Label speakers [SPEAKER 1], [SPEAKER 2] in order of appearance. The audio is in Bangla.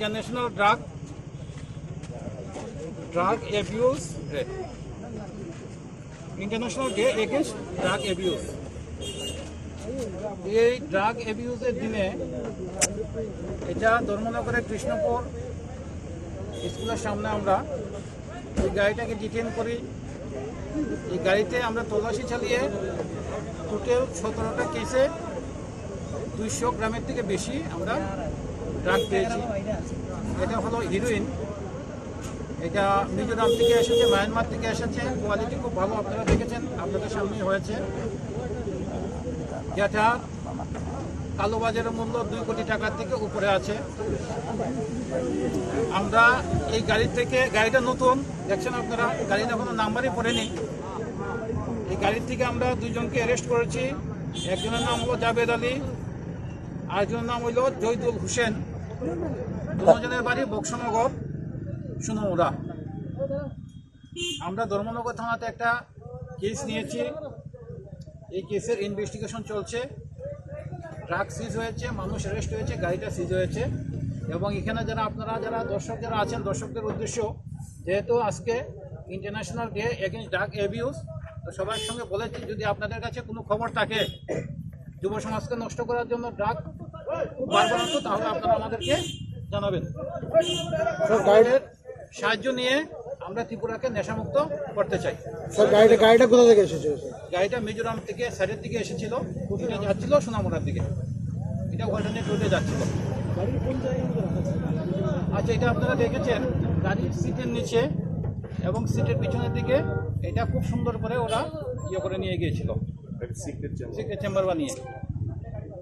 [SPEAKER 1] International drug drug day international day against drug abuse. এই ড্রাগ অ্যাবিউজের দিনে এটা ধর্মনগরের কৃষ্ণপুর স্কুলের সামনে আমরা এই গাড়িটাকে ডিটেন করি। এই গাড়িতে আমরা তল্লাশি চালিয়ে টোটাল সতেরোটা কেসে দুইশো গ্রামের থেকে বেশি আমরা ড্রাগ পেয়েছি। এটা হলো হিরোইন এটা মিজোরাম থেকে এসেছে, মায়ানমার থেকে এসেছে। কোয়ালিটি খুব ভালো, আপনারা দেখেছেন, আপনাদের সামনেই হয়েছে। যেটা কালোবাজারের মূল্য দুই কোটি টাকার থেকে উপরে আছে। আমরা এই গাড়ি থেকে, গাড়িটা নতুন, দেখছেন আপনারা গাড়িটা কোনো নাম্বারই পড়েনি। এই গাড়ির থেকে আমরা দুজনকে অ্যারেস্ট করেছি। একজনের নাম হলো জাবেদ আলী আরেকজনের নাম হইল জয়দুল হোসেন। দুজনের বাড়ি বক্সনগর সুনমুরা আমরা ধর্মনগর থানাতে একটা কেস নিয়েছি। এই কেসের ইনভেস্টিগেশন চলছে। ট্রাক সিজ হয়েছে, মানুষ অ্যারেস্ট হয়েছে, গাড়িটা সিজ হয়েছে। এবং এখানে যারা আপনারা, যারা দর্শক যারা আছেন, দর্শকদের উদ্দেশ্য, যেহেতু আজকে international day against drug abuse তো সবার সঙ্গে বলেছি, যদি আপনাদের কাছে কোনো খবর থাকে, যুব সমাজকে নষ্ট করার জন্য ড্রাগ তাহলে আপনারা আমাদেরকে জানাবেন।
[SPEAKER 2] স্যার
[SPEAKER 1] গাইডের সাহায্য নিয়ে আমরা ত্রিপুরাকে নেশামুক্ত করতে চাই।
[SPEAKER 2] স্যার গাড়িটা গাড়িটা কোথা থেকে এসেছিল
[SPEAKER 1] গাড়িটা মিজোরাম থেকে সাইডের দিকে এসেছিল এটা যাচ্ছিল সোনামুড়ার দিকে। এটা অল্টারনেট রোডে যাচ্ছিল। আচ্ছা এটা আপনারা দেখেছেন গাড়ির সিটের নিচে এবং সিটের পিছনের দিকে এটা খুব সুন্দর করে ওরা ইয়ে করে নিয়ে গিয়েছিল। সিক্রেট চেম্বার বানিয়ে।